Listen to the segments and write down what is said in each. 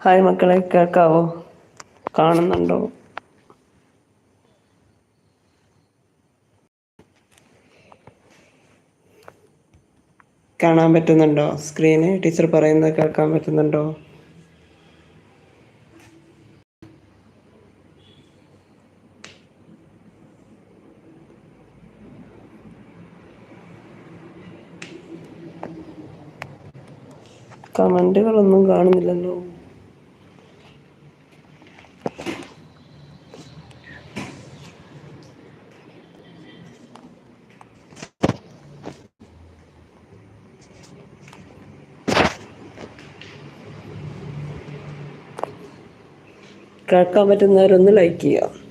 Hi മക്കളെ കേൾക്കാവോ? കാണുന്നുണ്ടോ? കാണാൻ പറ്റുന്നുണ്ടോ? സ്ക്രീന് ടീച്ചർ പറയുന്നത് കേൾക്കാൻ പറ്റുന്നുണ്ടോ? കമന്റുകളൊന്നും കാണുന്നില്ലല്ലോ. കേൾക്കാൻ പറ്റുന്നവരൊന്ന് ലൈക്ക് ചെയ്യുക.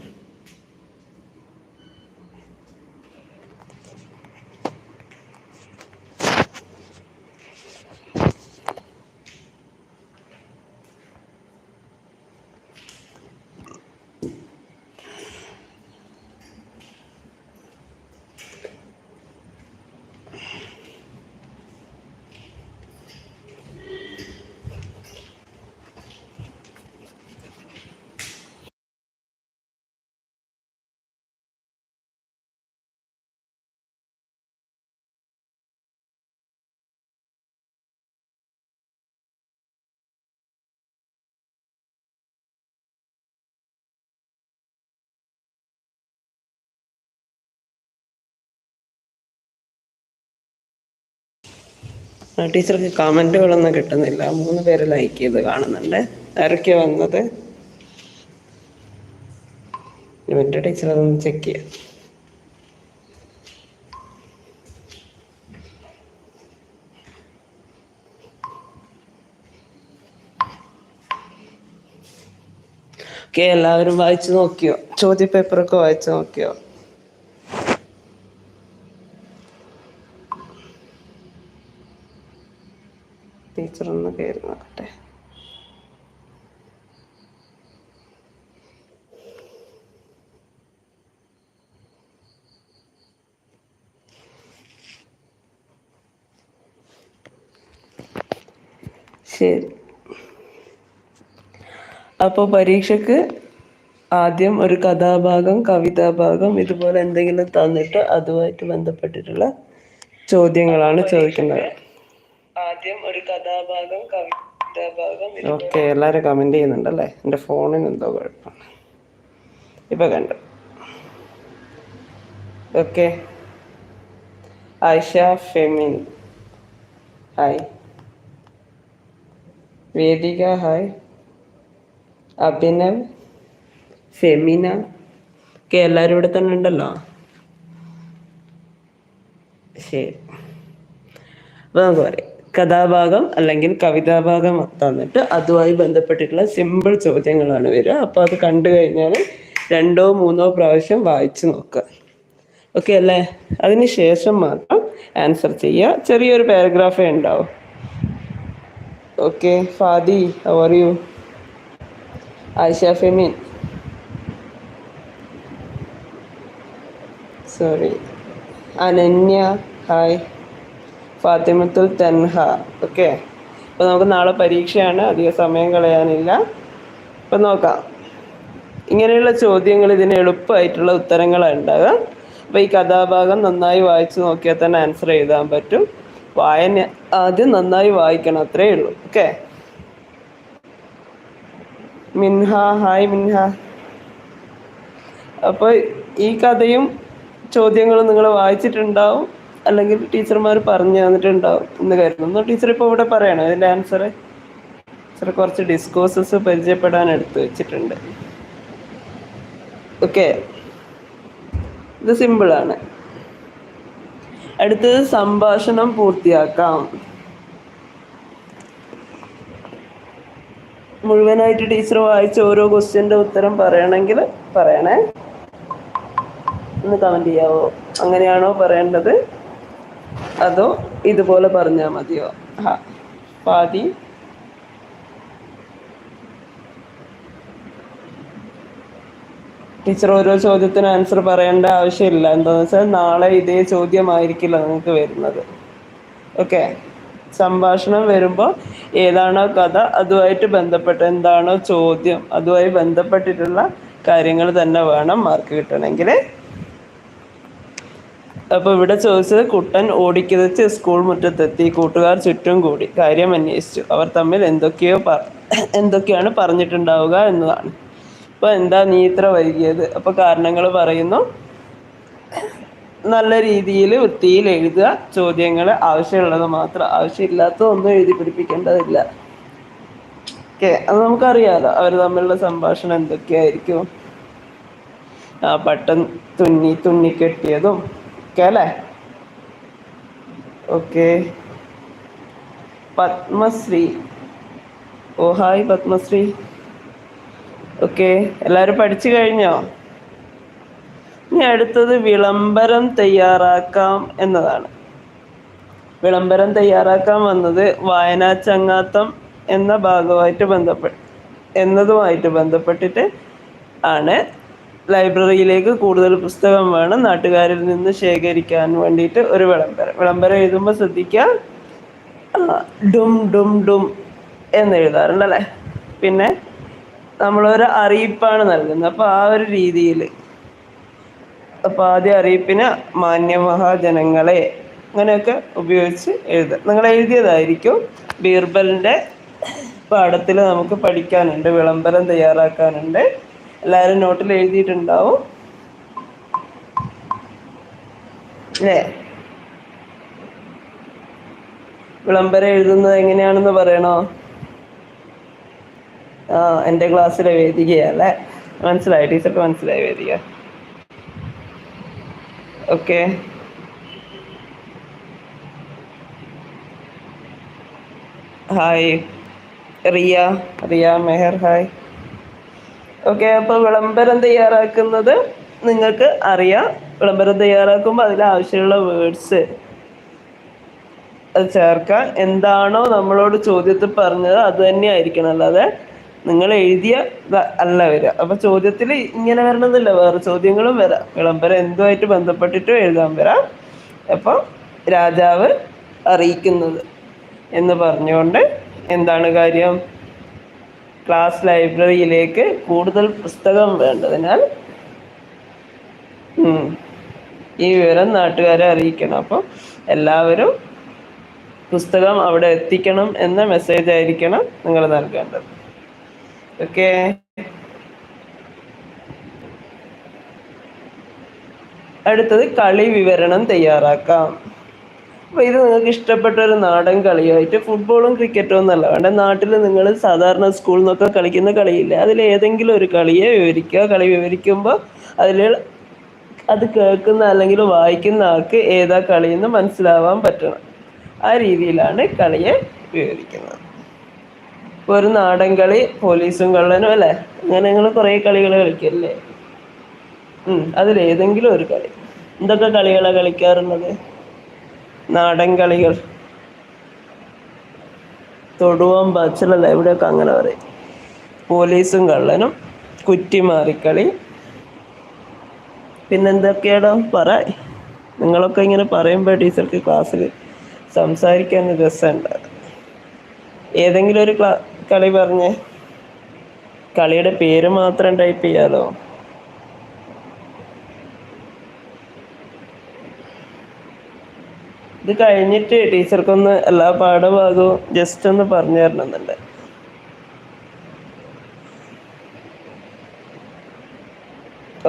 ടീച്ചർക്ക് കമന്റുകളൊന്നും കിട്ടുന്നില്ല. മൂന്ന് പേര് ലൈക്ക് ചെയ്ത് കാണുന്നുണ്ട്. ആരൊക്കെയാണ് വന്നത്? ഇവന്റെ ടീച്ചർ അതൊന്ന് ചെക്ക് ചെയ്യാം. ഓക്കെ എല്ലാവരും വായിച്ചു നോക്കിയോ? ചോദ്യ പേപ്പറൊക്കെ വായിച്ചു നോക്കിയോ? ടീച്ചർ ഒന്ന് കയറി നോക്കട്ടെ. ശരി. അപ്പോൾ പരീക്ഷക്ക് ആദ്യം ഒരു കഥാഭാഗം കവിതാഭാഗം ഇതുപോലെ എന്തെങ്കിലും തന്നിട്ട് അതുമായിട്ട് ബന്ധപ്പെട്ടിട്ടുള്ള ചോദ്യങ്ങളാണ് ചോദിക്കുന്നത്. ആദ്യം ഒരു കഥാഭാഗം കവിതാഭാഗം ഓക്കെ എല്ലാവരും കമന്റ് ചെയ്യുന്നുണ്ടല്ലേ? എന്റെ ഫോണിന് എന്തോ കുഴപ്പമാണ്. ഇപ്പം കണ്ടു. Okay. Ayisha Femin. Hi. Vedika hi. Abhinav Femina. ഒക്കെ എല്ലാവരും ഇവിടെ തന്നെ ഉണ്ടല്ലോ? ശരി. അപ്പോൾ നമുക്ക് പറയാം. കഥാഭാഗം അല്ലെങ്കിൽ കവിതാഭാഗം തന്നിട്ട് അതുമായി ബന്ധപ്പെട്ടിട്ടുള്ള സിമ്പിൾ ചോദ്യങ്ങളാണ് വരിക. അപ്പോൾ അത് കണ്ടു കഴിഞ്ഞാൽ രണ്ടോ മൂന്നോ പ്രാവശ്യം വായിച്ചു നോക്കുക. ഓക്കെ അല്ലേ? അതിന് ശേഷം മാത്രം ആൻസർ ചെയ്യുക. ചെറിയൊരു പാരഗ്രാഫേ ഉണ്ടാവും. ഓക്കെ ഫാദി അവർ U Ayisha Femin. Sorry Ananya hi Fathimathul Thanha. Okay അപ്പോൾ നമുക്ക് നാളെ പരീക്ഷയാണ്. അധിക സമയം കളയാനില്ല. അപ്പം നോക്കാം. ഇങ്ങനെയുള്ള ചോദ്യങ്ങൾ ഇതിന് എളുപ്പമായിട്ടുള്ള ഉത്തരങ്ങളാണ് ഉണ്ടാകുക അപ്പോൾ ഈ കഥാഭാഗം നന്നായി വായിച്ചു നോക്കിയാൽ തന്നെ ആൻസർ എഴുതാൻ പറ്റും. വായന ആദ്യം നന്നായി വായിക്കണം അത്രേ ഉള്ളൂ. Okay Minha hi Minha. അപ്പോൾ ഈ കഥയും ചോദ്യങ്ങളും നിങ്ങൾ വായിച്ചിട്ടുണ്ടാവും. അല്ലെങ്കിൽ ടീച്ചർമാർ പറഞ്ഞു തന്നിട്ടുണ്ടാവും എന്ന് കരുതുന്നു. ടീച്ചർ ഇപ്പോൾ ഇവിടെ പറയണം ഇതിന്റെ ആൻസർ ടീച്ചർ കുറച്ച് ഡിസ്കോസസ് പരിചയപ്പെടാൻ എടുത്തു വെച്ചിട്ടുണ്ട്. ഓക്കെ ഇത് സിമ്പിളാണ് അടുത്തത് സംഭാഷണം പൂർത്തിയാക്കാം. മുഴുവനായിട്ട് ടീച്ചർ വായിച്ച ഓരോ ക്വസ്റ്റ്യന്റെ ഉത്തരം പറയണമെങ്കിൽ പറയണേ. ഒന്ന് കമന്റ് ചെയ്യാവോ? അങ്ങനെയാണോ പറയേണ്ടത്? അതോ ഇതുപോലെ പറഞ്ഞാൽ മതിയോ? ഹാ പാതി. ടീച്ചർ ഓരോ ചോദ്യത്തിന് ആൻസർ പറയേണ്ട ആവശ്യമില്ല. എന്താണെന്ന് വെച്ചാൽ നാളെ ഇതേ ചോദ്യമായിരിക്കില്ല നിങ്ങൾക്ക് വരുന്നത്. ഓക്കെ. സംഭാഷണം വരുമ്പോൾ ഏതാണോ കഥ അതുമായിട്ട് ബന്ധപ്പെട്ട എന്താണോ ചോദ്യം അതുമായി ബന്ധപ്പെട്ടിട്ടുള്ള കാര്യങ്ങൾ തന്നെ വേണം മാർക്ക് കിട്ടണമെങ്കിൽ അപ്പോൾ ഇവിടെ ചോദിച്ചത് കുട്ടൻ ഓടിക്കിതച്ച് സ്കൂൾ മുറ്റത്തെത്തി. കൂട്ടുകാർ ചുറ്റും കൂടി. കാര്യം അന്വേഷിച്ചു. അവർ തമ്മിൽ എന്തൊക്കെയോ പറ എന്തൊക്കെയാണ് പറഞ്ഞിട്ടുണ്ടാവുക എന്നതാണ്. അപ്പോൾ എന്താ നീ ഇത്ര വൈകിയത്? അപ്പോൾ കാരണങ്ങൾ പറയുന്നു. നല്ല രീതിയിൽ വൃത്തിയിൽ എഴുതുക. ചോദ്യങ്ങൾ ആവശ്യമുള്ളത് മാത്രം. ആവശ്യമില്ലാത്തതൊന്നും എഴുതി പിടിപ്പിക്കേണ്ടതില്ല. ഓക്കെ അത് നമുക്കറിയാലോ. അവർ തമ്മിലുള്ള സംഭാഷണം എന്തൊക്കെയായിരിക്കും? ആ പട്ടം തുന്നി തുന്നി കെട്ടിയതും ഒക്കെ അല്ലേ? Okay. Padmashree. Oh hi Padmashree. Okay എല്ലാവരും പഠിച്ചു കഴിഞ്ഞോ? ഇനി അടുത്തത് വിളംബരം തയ്യാറാക്കാം എന്നതാണ്. വിളംബരം തയ്യാറാക്കാൻ വന്നത് വായനാ ചങ്ങാത്തം എന്ന ഭാഗമായിട്ട് ബന്ധപ്പെട്ട് എന്നതുമായിട്ട് ബന്ധപ്പെട്ടിട്ട് ആണ്. ലൈബ്രറിയിലേക്ക് കൂടുതൽ പുസ്തകം വേണം നാട്ടുകാരിൽ നിന്ന് ശേഖരിക്കാൻ വേണ്ടിയിട്ട് ഒരു വിളംബരം. വിളംബരം എഴുതുമ്പോൾ ശ്രദ്ധിക്കുക ഡും ഡും ഡും എന്ന് എഴുതാറുണ്ടല്ലേ? പിന്നെ നമ്മളൊരു അറിയിപ്പാണ് നൽകുന്നത്. അപ്പോൾ ആ ഒരു രീതിയിൽ അപ്പോൾ ആദ്യ അറിയിപ്പിന് മാന്യമഹാജനങ്ങളെ അങ്ങനെയൊക്കെ ഉപയോഗിച്ച് എഴുതുക നിങ്ങൾ എഴുതിയതായിരിക്കും. ബീർബലിന്റെ പാഠത്തിൽ നമുക്ക് പഠിക്കാനുണ്ട് വിളംബരം തയ്യാറാക്കാനുണ്ട്. എല്ലാവരും നോട്ടിൽ എഴുതിയിട്ടുണ്ടാവും. അല്ലേ വിളംബരം എഴുതുന്നത് എങ്ങനെയാണെന്ന് പറയണോ? ആ എന്റെ ക്ലാസ്സിലെ വേദികയല്ലേ മനസ്സിലായി? ടീച്ചർക്ക് മനസ്സിലായി Vedika? Okay. Hi. Riya Riya Meher hi. Okay അപ്പോൾ വിളംബരം തയ്യാറാക്കുന്നത് നിങ്ങൾക്ക് അറിയാം. വിളംബരം തയ്യാറാക്കുമ്പോൾ അതിൽ ആവശ്യമുള്ള വേർഡ്സ് അത് ചേർക്കാൻ എന്താണോ നമ്മളോട് ചോദ്യത്തിൽ പറഞ്ഞത് അത് തന്നെ ആയിരിക്കണം. അല്ലാതെ നിങ്ങൾ എഴുതിയ അല്ല വരിക. അപ്പൊ ചോദ്യത്തിൽ ഇങ്ങനെ വരണമെന്നില്ല. വേറെ ചോദ്യങ്ങളും വരാം. വിളംബരം എന്തുമായിട്ട് ബന്ധപ്പെട്ടിട്ടും എഴുതാൻ വരാം. അപ്പം രാജാവ് അറിയിക്കുന്നത് എന്ന് പറഞ്ഞുകൊണ്ട് എന്താണ് കാര്യം? ക്ലാസ് ലൈബ്രറിയിലേക്ക് കൂടുതൽ പുസ്തകം വേണ്ടതിനാൽ ഈ വിവരം നാട്ടുകാരെ അറിയിക്കണം. അപ്പം എല്ലാവരും പുസ്തകം അവിടെ എത്തിക്കണം എന്ന മെസ്സേജ് ആയിരിക്കണം നിങ്ങൾ നൽകേണ്ടത്. ഓക്കെ അടുത്തത് കളി വിവരണം തയ്യാറാക്കാം. അപ്പോൾ ഇത് നിങ്ങൾക്ക് ഇഷ്ടപ്പെട്ട ഒരു നാടൻ കളിയായിട്ട് ഫുട്ബോളും ക്രിക്കറ്റും ഒന്നല്ല വേണ്ട നാട്ടിൽ നിങ്ങൾ സാധാരണ സ്കൂളിൽ നിന്നൊക്കെ കളിക്കുന്ന കളിയില്ല. അതിൽ ഏതെങ്കിലും ഒരു കളിയെ വിവരിക്കുക. കളി വിവരിക്കുമ്പോൾ അതിൽ അത് കേൾക്കുന്ന അല്ലെങ്കിൽ വായിക്കുന്ന ആൾക്ക് ഏതാ കളിയെന്ന് മനസ്സിലാവാൻ പറ്റണം. ആ രീതിയിലാണ് കളിയെ വിവരിക്കുന്നത്. ഇപ്പോൾ ഒരു നാടൻ കളി പോലീസും കള്ളനും അല്ലേ? അങ്ങനെ നിങ്ങൾ കുറേ കളികൾ കളിക്കല്ലേ? അതിലേതെങ്കിലും ഒരു കളി. എന്തൊക്കെ കളികളാണ് കളിക്കാറുള്ളത്? നാടൻ തൊടുവാൻ തൊടുവം ബച്ചിലല്ല എവിടെയൊക്കെ അങ്ങനെ പറയും. പോലീസും കള്ളനും കുറ്റിമാറിക്കളി പിന്നെന്തൊക്കെയാടോ? പറ. നിങ്ങളൊക്കെ ഇങ്ങനെ പറയുമ്പോൾ ടീച്ചർക്ക് ക്ലാസ്സിൽ സംസാരിക്കാൻ രസമുണ്ട്. ഏതെങ്കിലും ഒരു കളി പറഞ്ഞേ. കളിയുടെ പേര് മാത്രം ടൈപ്പ് ചെയ്യാലോ? ഇത് കഴിഞ്ഞിട്ട് ടീച്ചർക്കൊന്ന് എല്ലാ പാഠഭാഗവും ജസ്റ്റ് ഒന്ന് പറഞ്ഞു തരണമെന്നുണ്ട്.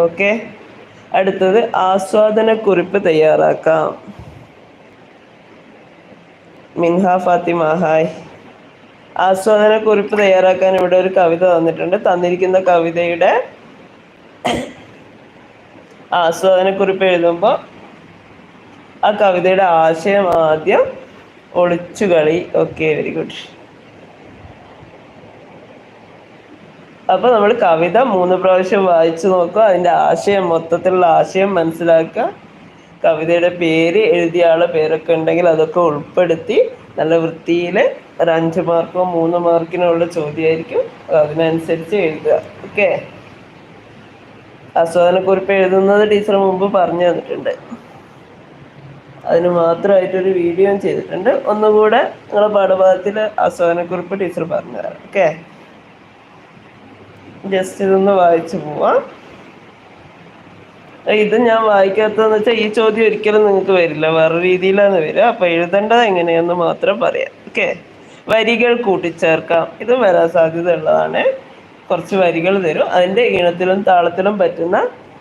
ഓക്കെ അടുത്തത് ആസ്വാദന കുറിപ്പ് തയ്യാറാക്കാം. മിൻഹാ ഫാത്തിമ ഹായ് ആസ്വാദന കുറിപ്പ് തയ്യാറാക്കാൻ ഇവിടെ ഒരു കവിത തന്നിട്ടുണ്ട്. തന്നിരിക്കുന്ന കവിതയുടെ ആസ്വാദന കുറിപ്പ് എഴുതുമ്പോൾ ആ കവിതയുടെ ആശയം ആദ്യം ഒളിച്ചുകളി. ഓക്കെ വെരി ഗുഡ് അപ്പൊ നമ്മൾ കവിത മൂന്ന് പ്രാവശ്യം വായിച്ചു നോക്കുക. അതിന്റെ ആശയം മൊത്തത്തിലുള്ള ആശയം മനസ്സിലാക്കുക. കവിതയുടെ പേര് എഴുതിയ ആളെ പേരൊക്കെ ഉണ്ടെങ്കിൽ അതൊക്കെ ഉൾപ്പെടുത്തി നല്ല വൃത്തിയിൽ ഒരു അഞ്ച് മാർക്കോ മൂന്ന് മാർക്കിനോ ഉള്ള ചോദ്യമായിരിക്കും. അതിനനുസരിച്ച് എഴുതുക. ഓക്കെ ആസ്വാദനക്കുറിപ്പ് എഴുതുന്നത് ടീച്ചർ മുമ്പ് പറഞ്ഞു തന്നിട്ടുണ്ട്. അതിന് മാത്രമായിട്ടൊരു വീഡിയോയും ചെയ്തിട്ടുണ്ട്. ഒന്നുകൂടെ നിങ്ങളെ പാഠഭാഗത്തിൽ ആസ്വാദനക്കുറിപ്പ് ടീച്ചർ പറഞ്ഞു തരാം ഓക്കെ ജസ്റ്റ് ഇതൊന്ന് വായിച്ചു പോവാം. ഇത് ഞാൻ വായിക്കാത്തതെന്ന് വെച്ചാൽ ഈ ചോദ്യം ഒരിക്കലും നിങ്ങൾക്ക് വരില്ല. വേറെ രീതിയിലാണ് വരിക. അപ്പം എഴുതേണ്ടത് എങ്ങനെയെന്ന് മാത്രം പറയാം. ഓക്കെ വരികൾ കൂട്ടിച്ചേർക്കാം. ഇത് വരാൻ സാധ്യത ഉള്ളതാണ് കുറച്ച് വരികൾ തരും. അതിന്റെ ഈണത്തിലും താളത്തിലും പറ്റുന്ന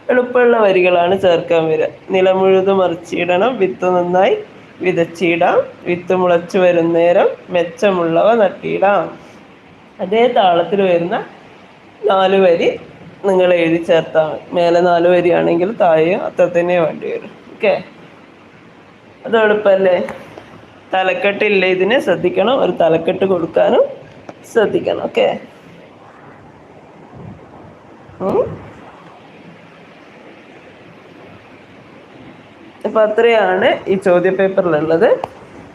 എളുപ്പമുള്ള വരികളാണ് ചേർക്കാൻ വരിക നിലമുഴുത് മറിച്ചിടണം. വിത്ത് നന്നായി വിതച്ചിടാം. വിത്ത് മുളച്ചു വരുന്നേരം മെച്ചമുള്ളവ നട്ടിടാം. അതേ താളത്തിൽ വരുന്ന നാല് വരി നിങ്ങൾ എഴുതി ചേർത്താൽ മതി. മേലെ നാല് വരിയാണെങ്കിൽ താഴെ അത്ര തന്നെ വേണ്ടി വരും. ഓക്കെ? അത് എളുപ്പമല്ലേ തലക്കെട്ടില്ല ഇതിനെ? ശ്രദ്ധിക്കണം. ഒരു തലക്കെട്ട് കൊടുക്കാനും ശ്രദ്ധിക്കണം. ഓക്കെ? അപ്പൊ അത്രയാണ് ഈ ചോദ്യ പേപ്പറിലുള്ളത്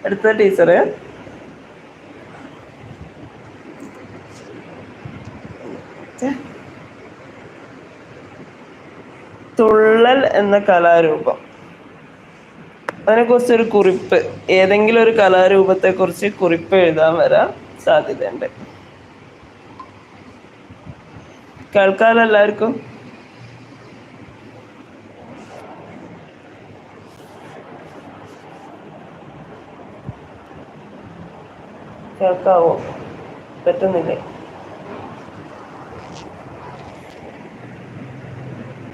അടുത്ത ടീച്ചറ്. തുള്ളൽ എന്ന കലാരൂപം. അതിനെക്കുറിച്ച് ഒരു കുറിപ്പ് ഏതെങ്കിലും ഒരു കലാരൂപത്തെ കുറിച്ച് കുറിപ്പ് എഴുതാൻ വരാൻ സാധ്യതയുണ്ട്. കേൾക്കാലോ എല്ലാവർക്കും? കേൾക്കാവോ പറ്റുന്നില്ലേ?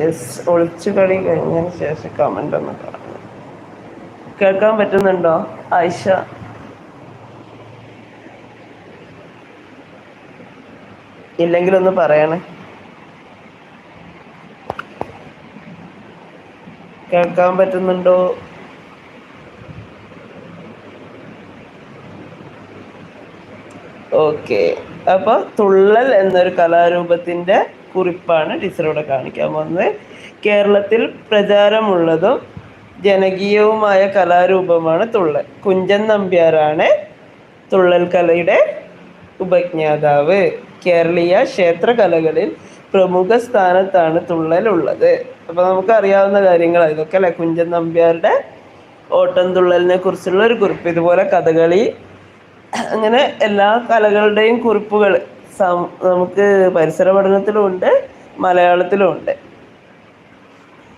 യെസ് ഒളിച്ചു കളി കഴിഞ്ഞതിന് ശേഷം കമന്റ് ഒന്ന് കേൾക്കാൻ പറ്റുന്നുണ്ടോ ആയിഷ? ഇല്ലെങ്കിൽ ഒന്ന് പറയണേ. കേൾക്കാൻ പറ്റുന്നുണ്ടോ? ഓക്കെ അപ്പൊ തുള്ളൽ എന്നൊരു കലാരൂപത്തിന്റെ കുറിപ്പാണ് ടീച്ചറോടെ കാണിക്കാൻ പോകുന്നത്. കേരളത്തിൽ പ്രചാരമുള്ളതും ജനകീയവുമായ കലാരൂപമാണ് തുള്ളൽ. കുഞ്ചൻ നമ്പ്യാരാണ് തുള്ളൽ കലയുടെ ഉപജ്ഞാതാവ്. കേരളീയ ക്ഷേത്രകലകളിൽ പ്രമുഖ സ്ഥാനത്താണ് തുള്ളൽ ഉള്ളത്. അപ്പൊ നമുക്ക് അറിയാവുന്ന കാര്യങ്ങൾ ഇതൊക്കെ അല്ലെ? കുഞ്ചൻ നമ്പ്യാരുടെ ഓട്ടം തുള്ളലിനെ കുറിച്ചുള്ള ഒരു കുറിപ്പ്. ഇതുപോലെ കഥകളി അങ്ങനെ എല്ലാ കലകളുടെയും കുറിപ്പുകൾ നമുക്ക് പരിസര പഠനത്തിലും ഉണ്ട് മലയാളത്തിലും ഉണ്ട്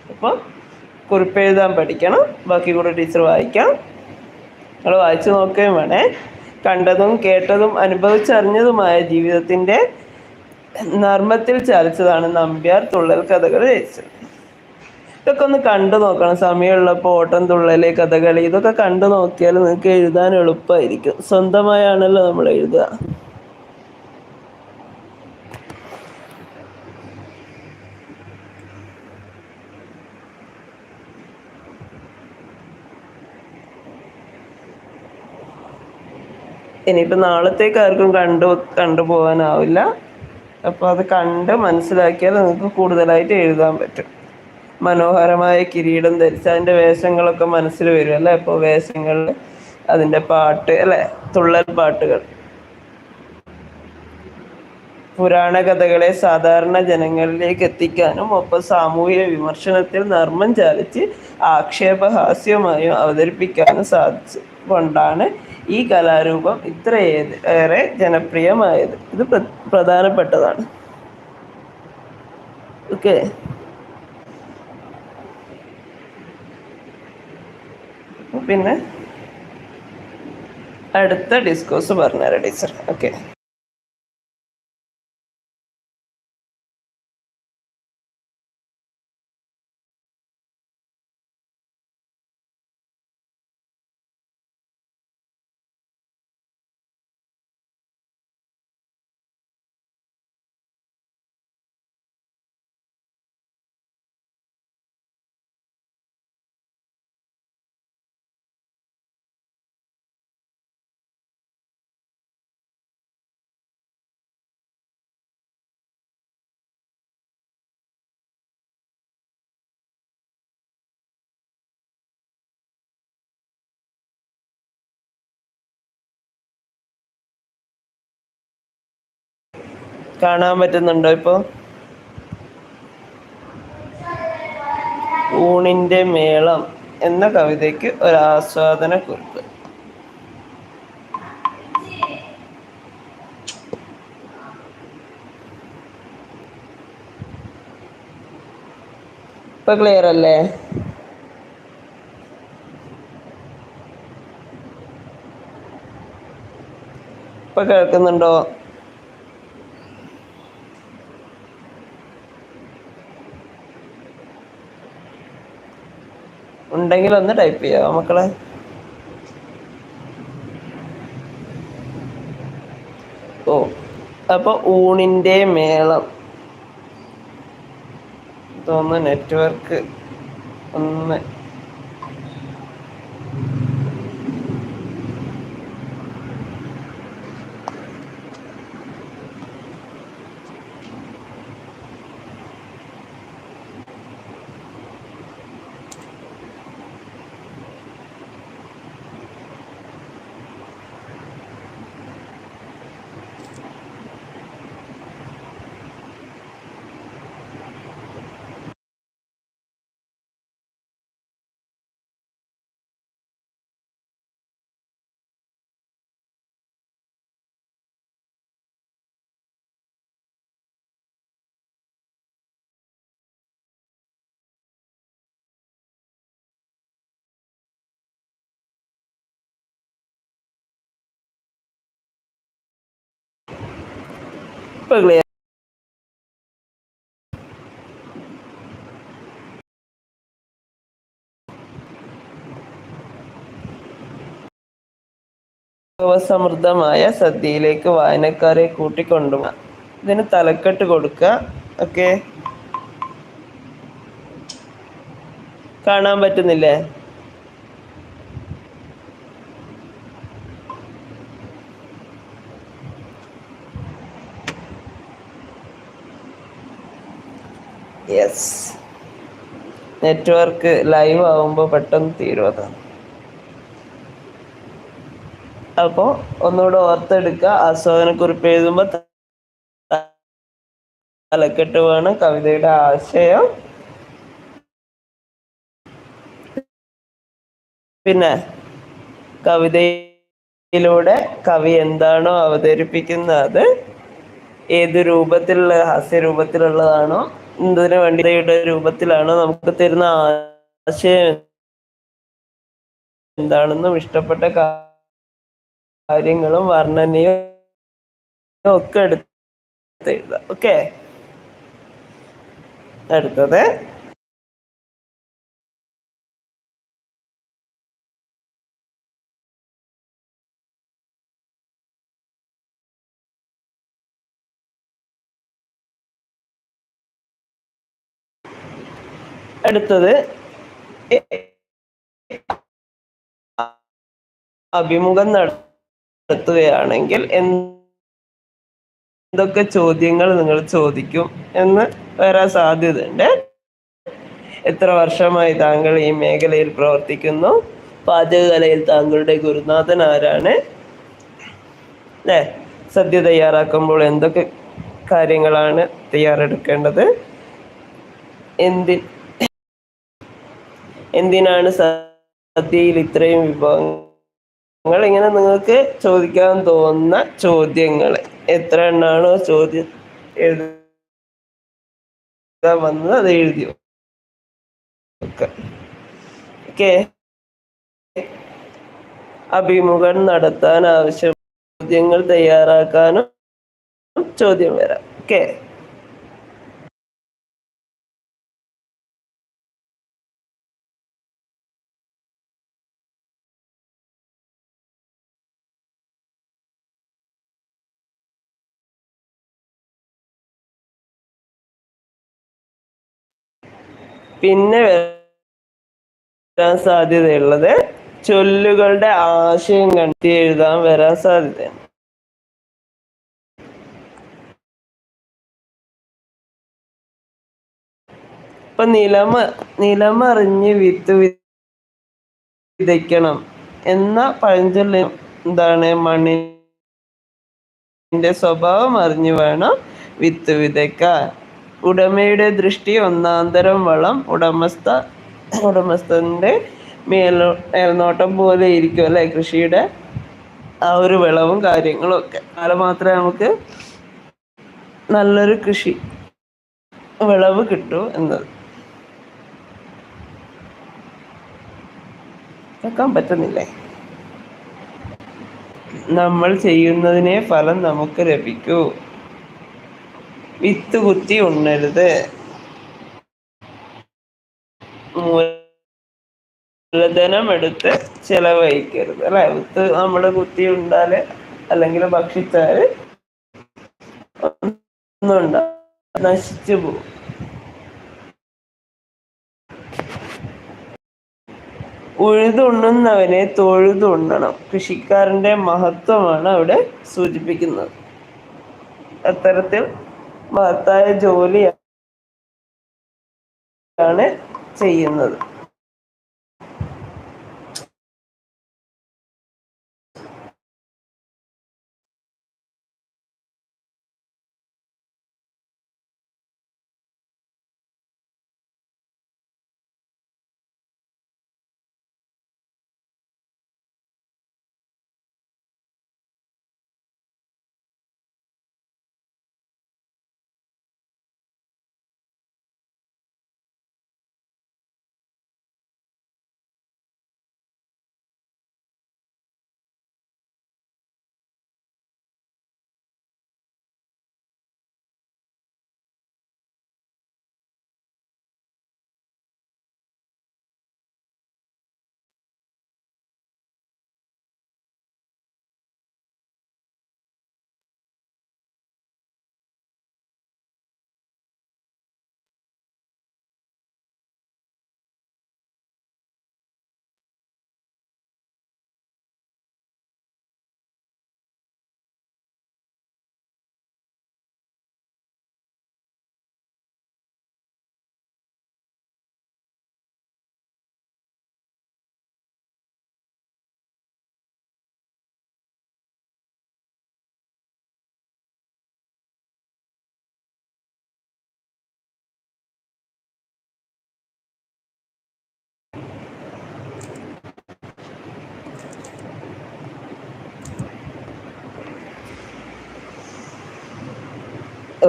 അപ്പോൾ കുറിപ്പ് എഴുതാൻ പഠിക്കണം ബാക്കി കൂടെ ടീച്ചർ വായിക്കാം. നമ്മൾ വായിച്ചു നോക്കുകയും വേണേ. കണ്ടതും കേട്ടതും അനുഭവിച്ചറിഞ്ഞതുമായ ജീവിതത്തിന്റെ നർമ്മത്തിൽ ചാലിച്ചതാണ് നമ്പ്യാർ തുള്ളൽ കഥകൾ രചിച്ചത്. ഇതൊക്കെ ഒന്ന് കണ്ടു നോക്കണം. സമയമുള്ളപ്പോൾ ഓട്ടം തുള്ളൽ കഥകളി ഇതൊക്കെ കണ്ടു നോക്കിയാൽ നിങ്ങൾക്ക് എഴുതാൻ എളുപ്പമായിരിക്കും. സ്വന്തമായാണല്ലോ നമ്മൾ എഴുതുക. ഇനിയിപ്പോൾ നാളത്തേക്ക് ആർക്കും കണ്ടു കണ്ടുപോകാനാവില്ല അപ്പോൾ അത് കണ്ട് മനസ്സിലാക്കിയാൽ നിങ്ങൾക്ക് കൂടുതലായിട്ട് എഴുതാൻ പറ്റും. മനോഹരമായ കിരീടം ധരിച്ച് അതിന്റെ വേഷങ്ങളൊക്കെ മനസ്സിൽ വരും അല്ലേ? ഇപ്പോൾ വേഷങ്ങളിൽ അതിന്റെ പാട്ട് അല്ലേ? തുള്ളൽ പാട്ടുകൾ. പുരാണ കഥകളെ സാധാരണ ജനങ്ങളിലേക്ക് എത്തിക്കാനും ഒപ്പം സാമൂഹിക വിമർശനത്തിൽ നർമ്മം ചാലിച്ച് ആക്ഷേപഹാസ്യമായും അവതരിപ്പിക്കാനും സാധിച്ചു. കൊണ്ടാണ് ഈ കലാരൂപം ഇത്രയേറെ ജനപ്രിയമായത്. ഇത് പ്രധാനപ്പെട്ടതാണ്. ഓക്കെ. പിന്നെ അടുത്ത ഡിസ്കോസ് പറഞ്ഞുതരാം ടീച്ചർ. ഓക്കെ കാണാൻ പറ്റുന്നുണ്ടോ ഇപ്പൊ? ഊണിന്റെ മേളം എന്ന കവിതയ്ക്ക് ഒരു ആസ്വാദന കുറിപ്പ് ഇപ്പൊ ക്ലിയർ അല്ലേ? ഇപ്പൊ കേൾക്കുന്നുണ്ടോ? ഉണ്ടെങ്കിൽ ഒന്ന് ടൈപ്പ് ചെയ്യാം മക്കളെ? ഓ അപ്പൊ ഊണിന്റെ മേളം. തോന്നുന്നു നെറ്റ്വർക്ക് ഒന്ന് ഇപ്പൊ ക്ലിയർ സദ്യയിലേക്ക് വായനക്കാരെ കൂട്ടിക്കൊണ്ടുപോകാം ഇതിന് തലക്കെട്ട് കൊടുക്കുക ഓക്കെ. കാണാൻ പറ്റുന്നില്ലേ? നെറ്റ്വർക്ക് ലൈവ് ആവുമ്പോൾ പെട്ടെന്ന് തീരുവതാണ് അപ്പോൾ ഒന്നുകൂടെ ഓർത്തെടുക്കുക. ആസ്വാദനക്കുറിപ്പ് എഴുതുമ്പോൾ തലക്കെട്ട് വേണം. കവിതയുടെ ആശയം. പിന്നെ കവിതയിലൂടെ കവി എന്താണോ അവതരിപ്പിക്കുന്നത് ഏത് രൂപത്തിലുള്ള ഹാസ്യരൂപത്തിലുള്ളതാണോ എന്തിനു വേണ്ടിയുടെ രൂപത്തിലാണ് നമുക്ക് തരുന്ന ആശയം എന്താണെന്നും ഇഷ്ടപ്പെട്ട കാര്യങ്ങളും വർണനയും ഒക്കെ എടുത്ത് എഴുതാം. ഓക്കെ അടുത്തത്. അടുത്തത് അഭിമുഖം നടത്തുകയാണെങ്കിൽ എന്തൊക്കെ ചോദ്യങ്ങൾ നിങ്ങൾ ചോദിക്കും എന്ന് വരാൻ സാധ്യതയുണ്ട്. എത്ര വർഷമായി താങ്കൾ ഈ മേഖലയിൽ പ്രവർത്തിക്കുന്നു? പാചകകലയിൽ താങ്കളുടെ ഗുരുനാഥൻ ആരാണ്? അല്ലേ സദ്യ തയ്യാറാക്കുമ്പോൾ എന്തൊക്കെ കാര്യങ്ങളാണ് തയ്യാറെടുക്കേണ്ടത്? എന്തി എന്തിനാണ് സദ്യയിൽ ഇത്രയും വിഭവങ്ങൾ? ഇങ്ങനെ നിങ്ങൾക്ക് ചോദിക്കാൻ തോന്നുന്ന ചോദ്യങ്ങൾ. എത്ര എണ്ണാണോ ചോദ്യം എഴുതാൻ വന്നത് അത് എഴുതി ഓക്കെ അഭിമുഖം നടത്താൻ ആവശ്യം ചോദ്യങ്ങൾ തയ്യാറാക്കാനും ചോദ്യം വരാം. ഓക്കെ പിന്നെ വരാൻ സാധ്യതയുള്ളത് ചൊല്ലുകളുടെ ആശയം കണ്ടെത്തി എഴുതാൻ വരാൻ സാധ്യതയുണ്ട് ഇപ്പൊ നിലമ നിലമറിഞ്ഞ് വിത്ത് വിതയ്ക്കണം എന്ന പഴഞ്ചൊല്ലി എന്താണ്? മണ്ണിന്റെ സ്വഭാവം അറിഞ്ഞു വേണം വിത്ത് വിതയ്ക്കാൻ. ഉടമയുടെ ദൃഷ്ടി ഒന്നാന്തരം വളം ഉടമസ്ഥ ഉടമസ്ഥന്റെ മേൽ മേൽനോട്ടം പോലെ ഇരിക്കും അല്ലേ? കൃഷിയുടെ ആ ഒരു വിളവും കാര്യങ്ങളും ഒക്കെ. അത് മാത്രമേ നമുക്ക് നല്ലൊരു കൃഷി വിളവ് കിട്ടൂ എന്നത്. കേൾക്കാൻ പറ്റുന്നില്ലേ? നമ്മൾ ചെയ്യുന്നതിനെ ഫലം നമുക്ക് ലഭിക്കൂ. വിത്ത് കുത്തി ഉണ്ണരുത്. മൂലധനം എടുത്ത് ചെലവഴിക്കരുത്. അല്ലെ? വിത്ത് നമ്മൾ കുത്തി ഉണ്ടാൽ അല്ലെങ്കിൽ ഭക്ഷിച്ചാൽ നശിച്ചു പോകും. ഉഴുതുണ്ണുന്നവനെ തൊഴുതുണ്ണണം. കൃഷിക്കാരന്റെ മഹത്വമാണ് അവിടെ സൂചിപ്പിക്കുന്നത്. അത്തരത്തിൽ മഹത്തായ ജോലിയാണ് ചെയ്യുന്നത്.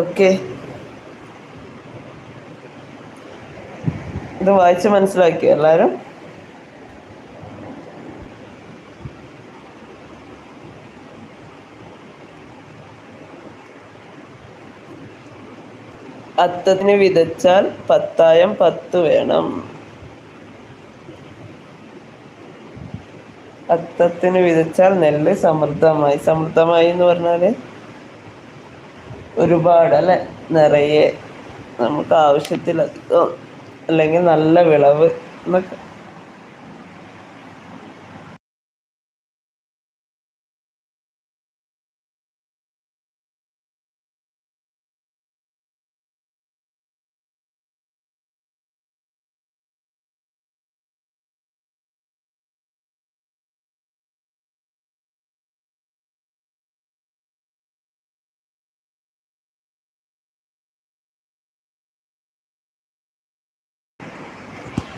ഓക്കെ. ഇത് വായിച്ച് മനസ്സിലാക്കിയോ എല്ലാവരും അത്തത്തിന് വിതച്ചാൽ പത്തായം പത്ത് വേണം. അത്തത്തിന് വിതച്ചാൽ നെല്ല് സമൃദ്ധമായി സമൃദ്ധമായി എന്ന് പറഞ്ഞാൽ? ഒരുപാട് അല്ലെ? നിറയെ നമുക്ക് ആവശ്യത്തിലധികം അല്ലെങ്കിൽ നല്ല വിളവ് എന്നൊക്കെ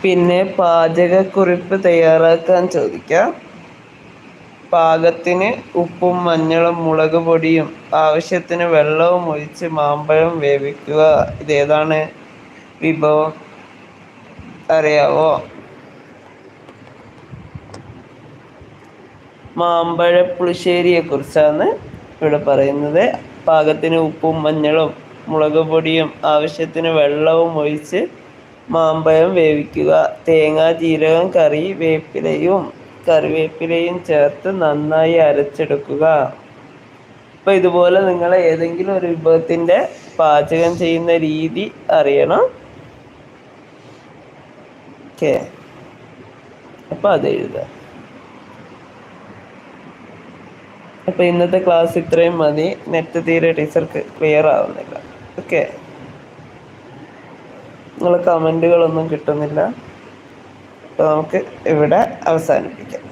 പിന്നെ പാചകക്കുറിപ്പ് തയ്യാറാക്കാൻ ചോദിക്കാം. പാകത്തിന് ഉപ്പും മഞ്ഞളും മുളക് പൊടിയും ആവശ്യത്തിന് വെള്ളവും ഒഴിച്ച് മാമ്പഴം വേവിക്കുക. ഇതേതാണ് വിഭവം? അറിയാവോ? മാമ്പഴ പുളിശ്ശേരിയെ കുറിച്ചാണ് ഇവിടെ പറയുന്നത്. പാകത്തിന് ഉപ്പും മഞ്ഞളും മുളക് പൊടിയും ആവശ്യത്തിന് വെള്ളവും ഒഴിച്ച് മാമ്പഴം വേവിക്കുക. തേങ്ങ ജീരകം കറി വേപ്പിലയും കറിവേപ്പിലയും ചേർത്ത് നന്നായി അരച്ചെടുക്കുക. അപ്പോൾ ഇതുപോലെ നിങ്ങൾ ഏതെങ്കിലും ഒരു വിഭവത്തിന്റെ പാചകം ചെയ്യുന്ന രീതി അറിയണം. ഓക്കെ. അപ്പോൾ അത് എഴുതുക. അപ്പോൾ ഇന്നത്തെ ക്ലാസ് ഇത്രയും മതി. നെറ്റ് തീരെ ടീച്ചർക്ക് ക്ലിയർ ആവുന്നില്ല. ഓക്കെ. നിങ്ങളെ കമന്റുകളൊന്നും കിട്ടുന്നില്ല. അപ്പോൾ നമുക്ക് ഇവിടെ അവസാനിപ്പിക്കാം.